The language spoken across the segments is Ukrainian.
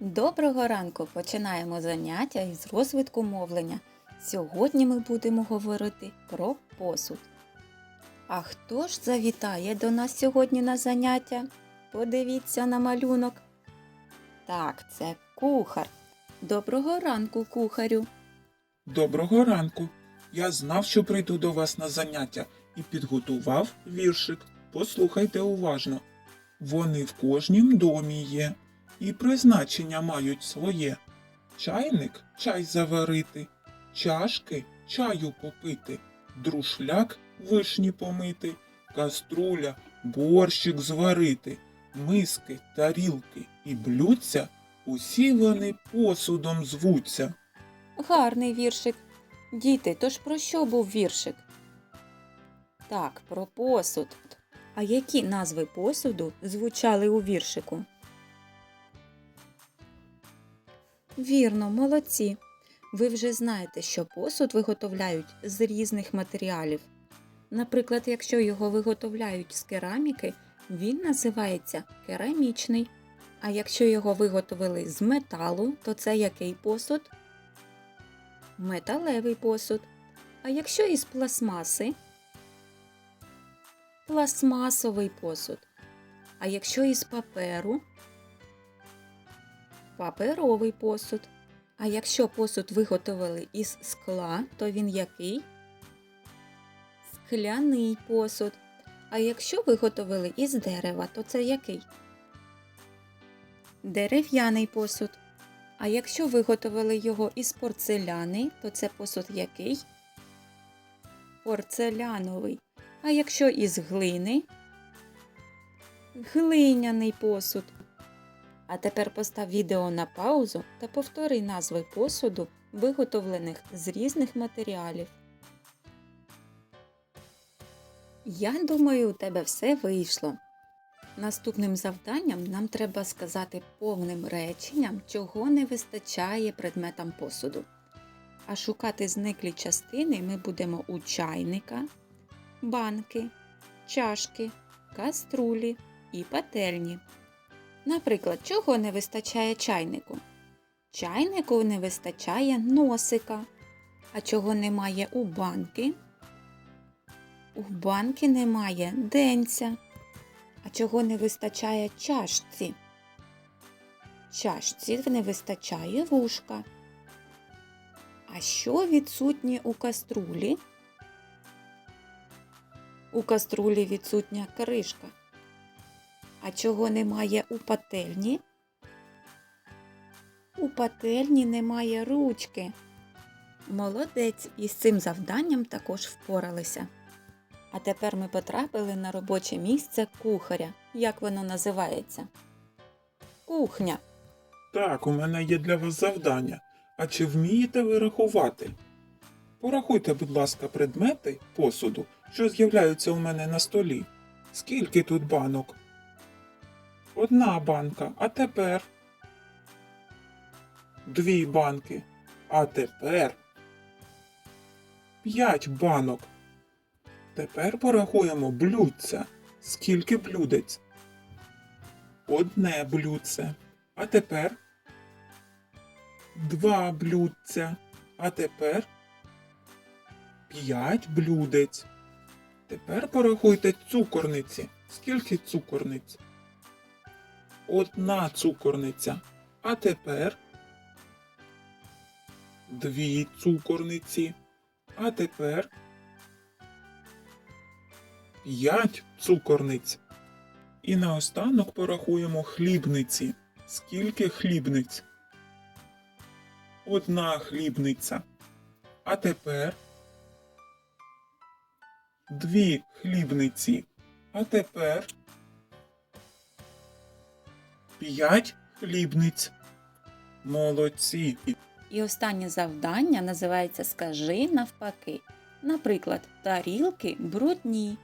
Доброго ранку! Починаємо заняття із розвитку мовлення. Сьогодні ми будемо говорити про посуд. А хто ж завітає до нас сьогодні на заняття? Подивіться на малюнок. Так, це кухар. Доброго ранку, кухарю. Доброго ранку. Я знав, що прийду до вас на заняття і підготував віршик. Послухайте уважно. Вони в кожнім домі є, і призначення мають своє. Чайник чай заварити, чашки чаю попити, друшляк вишні помити, каструля борщик зварити, миски, тарілки і блюдця, усі вони посудом звуться. Гарний віршик. Діти, тож про що був віршик? Так, про посуд. А які назви посуду звучали у віршику? Вірно, молодці. Ви вже знаєте, що посуд виготовляють з різних матеріалів. Наприклад, якщо його виготовляють з кераміки, він називається керамічний. А якщо його виготовили з металу, то це який посуд? Металевий посуд. А якщо із пластмаси? Пластмасовий посуд. А якщо із паперу? Паперовий посуд. А якщо посуд виготовили із скла, то він який? Скляний посуд. А якщо виготовили із дерева, то це який? Дерев'яний посуд. А якщо виготовили його із порцеляни, то це посуд який? Порцеляновий. А якщо із глини? Глиняний посуд. А тепер постав відео на паузу та повтори назви посуду, виготовлених з різних матеріалів. Я думаю, у тебе все вийшло. Наступним завданням нам треба сказати повним реченням, чого не вистачає предметам посуду. А шукати зниклі частини ми будемо у чайника, банки, чашки, каструлі і пательні. Наприклад, чого не вистачає чайнику? Чайнику не вистачає носика. А чого немає у банки? У банки немає денця. А чого не вистачає чашці? Чашці не вистачає вушка. А що відсутнє у каструлі? У каструлі відсутня кришка. А чого немає у пательні? У пательні немає ручки. Молодець із цим завданням також впоралися. А тепер ми потрапили на робоче місце кухаря. Як воно називається? Кухня. Так, у мене є для вас завдання. А чи вмієте ви рахувати? Порахуйте, будь ласка, предмети посуду, що з'являються у мене на столі. Скільки тут банок? Одна банка, а тепер. Дві банки. А тепер. П'ять банок. Тепер порахуємо блюдця. Скільки блюдець? Одне блюдце. А тепер два блюдця. А тепер п'ять блюдець. Тепер порахуйте цукорниці. Скільки цукорниць? Одна цукорниця. А тепер дві цукорниці. А тепер п'ять цукорниць. І наостанок порахуємо хлібниці. Скільки хлібниць? Одна хлібниця. А тепер дві хлібниці. А тепер п'ять хлібниць. Молодці. І останнє завдання називається Скажи навпаки. Наприклад, тарілки брудні.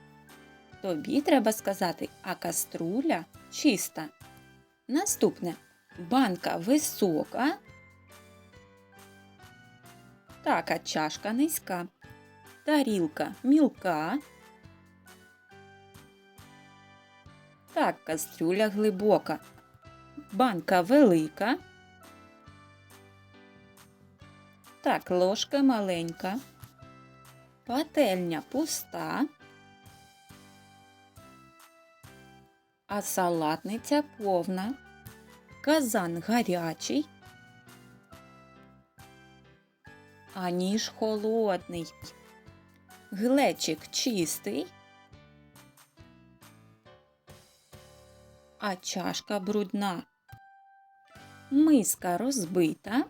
Тобі треба сказати, а каструля чиста. Наступне банка висока. Так, а чашка низька. Тарілка мілка. Так, кастрюля глибока. Банка велика, Так, ложка маленька. Пательня пуста. А салатниця повна. Казан гарячий. А ніж холодний. Глечик чистий. А чашка брудна. Миска розбита.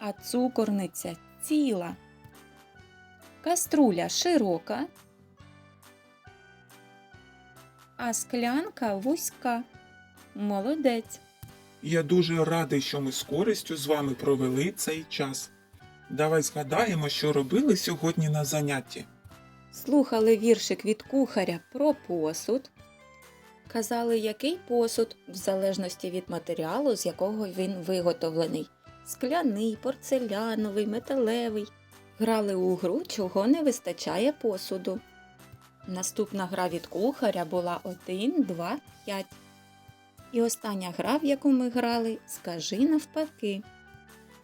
А цукорниця ціла. Каструля широка. А склянка вузька. Молодець. Я дуже радий, що ми з користю з вами провели цей час. Давай згадаємо, що робили сьогодні на занятті. Слухали віршик від кухаря про посуд. Казали, який посуд, в залежності від матеріалу, з якого він виготовлений. Скляний, порцеляновий, металевий. Грали у гру, чого не вистачає посуду. Наступна гра від кухаря була 1, 2, 5. І остання гра, в яку ми грали, скажи навпаки.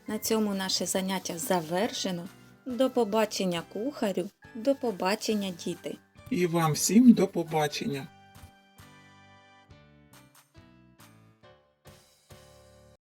На цьому наше заняття завершено. До побачення кухарю, до побачення діти. І вам всім до побачення.